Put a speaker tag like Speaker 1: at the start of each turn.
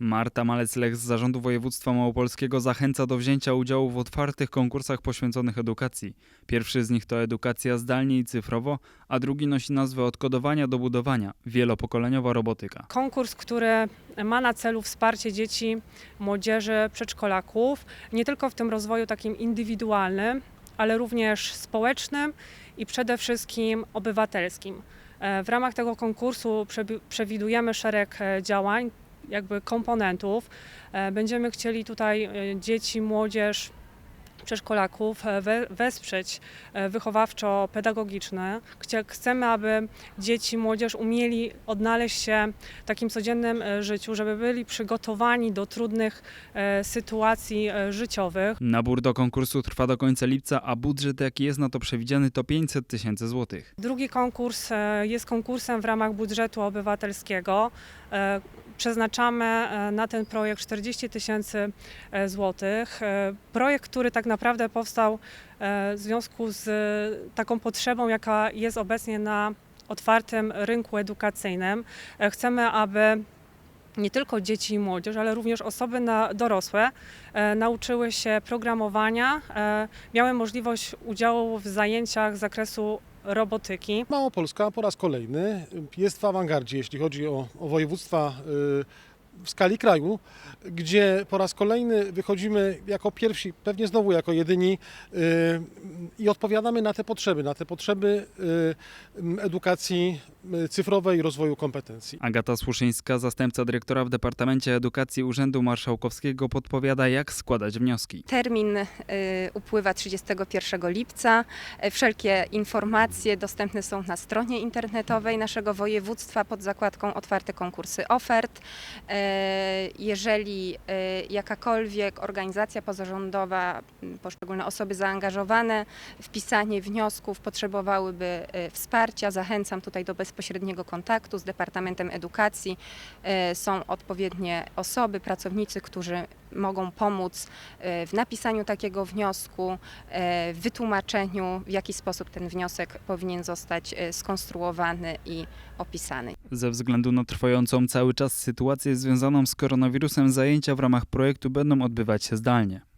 Speaker 1: Marta Malec-Lech z Zarządu Województwa Małopolskiego zachęca do wzięcia udziału w otwartych konkursach poświęconych edukacji. Pierwszy z nich to edukacja zdalnie i cyfrowo, a drugi nosi nazwę Od kodowania do budowania – wielopokoleniowa robotyka.
Speaker 2: Konkurs, który ma na celu wsparcie dzieci, młodzieży, przedszkolaków, nie tylko w tym rozwoju takim indywidualnym, ale również społecznym i przede wszystkim obywatelskim. E, W ramach tego konkursu przewidujemy szereg e, działań, jakby komponentów. E, Będziemy chcieli tutaj e, dzieci, młodzież, przedszkolaków e, we, wesprzeć wychowawczo-pedagogiczne. Chcemy, aby dzieci, młodzież umieli odnaleźć się w takim codziennym życiu, żeby byli przygotowani do trudnych sytuacji życiowych.
Speaker 1: Nabór do konkursu trwa do końca lipca, a budżet jaki jest na to przewidziany to 500 tysięcy złotych.
Speaker 2: Drugi konkurs jest konkursem w ramach budżetu obywatelskiego. Przeznaczamy e, na ten projekt 40 tysięcy e, złotych. E, Projekt, który tak naprawdę powstał w związku z taką potrzebą, jaka jest obecnie na otwartym rynku edukacyjnym. Chcemy, aby nie tylko dzieci i młodzież, ale również osoby na, dorosłe e, nauczyły się programowania, e, miały możliwość udziału w zajęciach z zakresu robotyki.
Speaker 3: Małopolska po raz kolejny jest w awangardzie, jeśli chodzi o, o województwa y, w skali kraju, gdzie po raz kolejny wychodzimy jako pierwsi, pewnie znowu jako jedyni y, i odpowiadamy na te potrzeby, na te potrzeby y, edukacji y, cyfrowej i rozwoju kompetencji.
Speaker 1: Agata Słuszyńska, zastępca dyrektora w Departamencie Edukacji Urzędu Marszałkowskiego podpowiada jak składać wnioski.
Speaker 4: Termin upływa 31 lipca. E, Wszelkie informacje dostępne są na stronie internetowej naszego województwa pod zakładką Otwarte konkursy ofert. E, Jeżeli e, jakakolwiek organizacja pozarządowa, poszczególne osoby zaangażowane w pisanie wniosków potrzebowałyby e, wsparcia, zachęcam tutaj do bezpośredniego kontaktu z Departamentem Edukacji. Są odpowiednie osoby, pracownicy, którzy mogą pomóc e, w napisaniu takiego wniosku, e, w wytłumaczeniu, w jaki sposób ten wniosek powinien zostać e, skonstruowany i opisany.
Speaker 1: Ze względu na trwającą cały czas sytuację związaną z koronawirusem zajęcia w ramach projektu będą odbywać się zdalnie.